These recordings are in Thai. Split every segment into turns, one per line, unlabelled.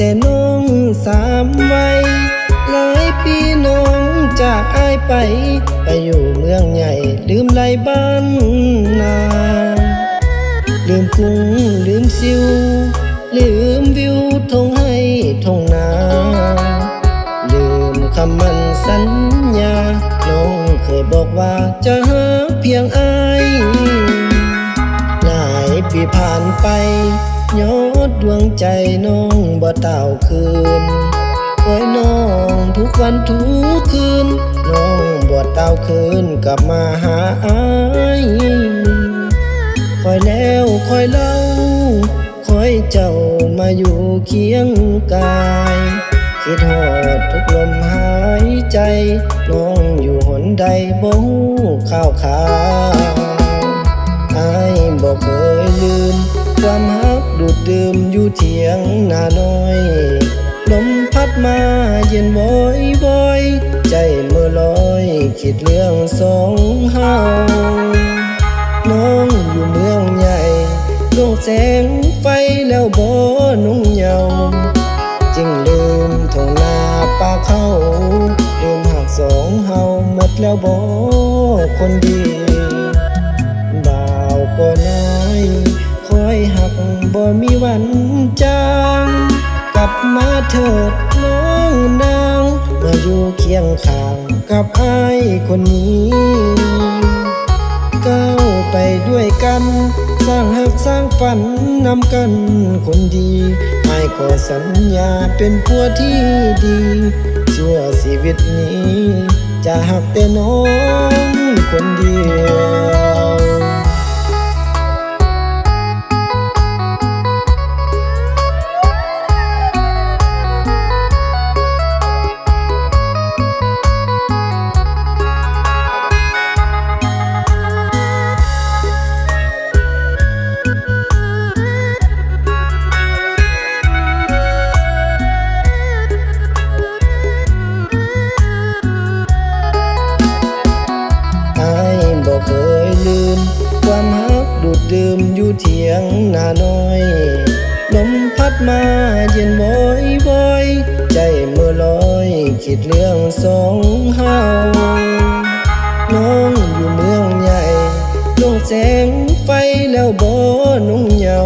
แต่น้องสามวัยหลายปีน้องจากอายไป ไปอยู่เมืองใหญ่ ลืมไรบ้านนา ลืมกรุงลืมซิว ลืมวิวทงให้ทงนา ลืมคำมันสัญญา น้องเคยบอกว่าจะหาเพียงอาย หลายปีผ่านไป ยอดดวงใจน้องบ่เต่าคืนคอยน้องทุกวันทุกคืน น้องบ่เต่าคืนกลับมาหาอายคอยแล้วคอยเล่า คอยเจ้ามาอยู่เคียงกาย คิดหอดทุกลมหายใจ น้องอยู่หนใดบ่ฮู้ข่าวขาว อยู่เถียงนาน้อย ลมพัดมาเย็นบอยบอยใจเมื่อลอย คิดเรื่องสองเฮาน้องอยู่เมืองใหญ่ดวงแสงไฟแล้วบ่นุ่งเหยาจึงลืมทงนาป่าเข้าลืมหักสองเฮาหมดแล้วบ่คนดี บ่มีวันจางกลับมาเถิดน้องนางมาอยู่เคียงข้างกับไอายคนนี้ก้าวไปด้วยกัน สร้างหักสร้างฝันนำกันคนดีไอ้ขอสัญญาเป็นผัวที่ดีชั่วชีวิตนี้ จะหักแต่น้องคนเดียว ถียงนาน้อยลมพัดมาเย็นบอยบอยใจเมื่อลอยคิดเรื่องสองเฮาน้องอยู่เมืองใหญ่ดวงแสงไฟแล้วบ่นุ่งเหยา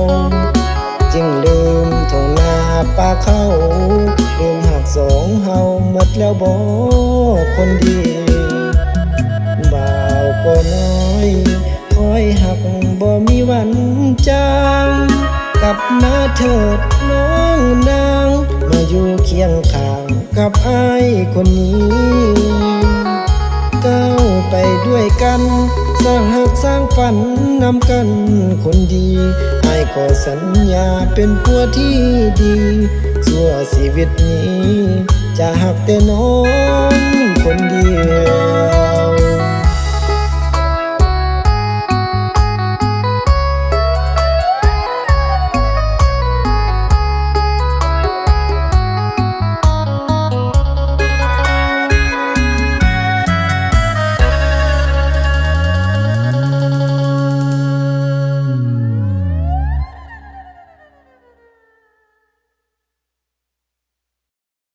จึงลืมทงนาป่าเข้าลืมหักสองเฮาหมดแล้วบ่คนดีบ่าวก็น้อยคอยหักบ่มีวันจา ลับมาเถิดน้องนาง มาอยู่เคียงข้างกับไอายคนนี้ก้าวไปด้วยกัน สร้างหักสร้างฝันนำกันคนดีไอ้ายขอสัญญาเป็นผัวที่ดีชั่วชีวิตนี้ จะหักแต่น้องคนเดียว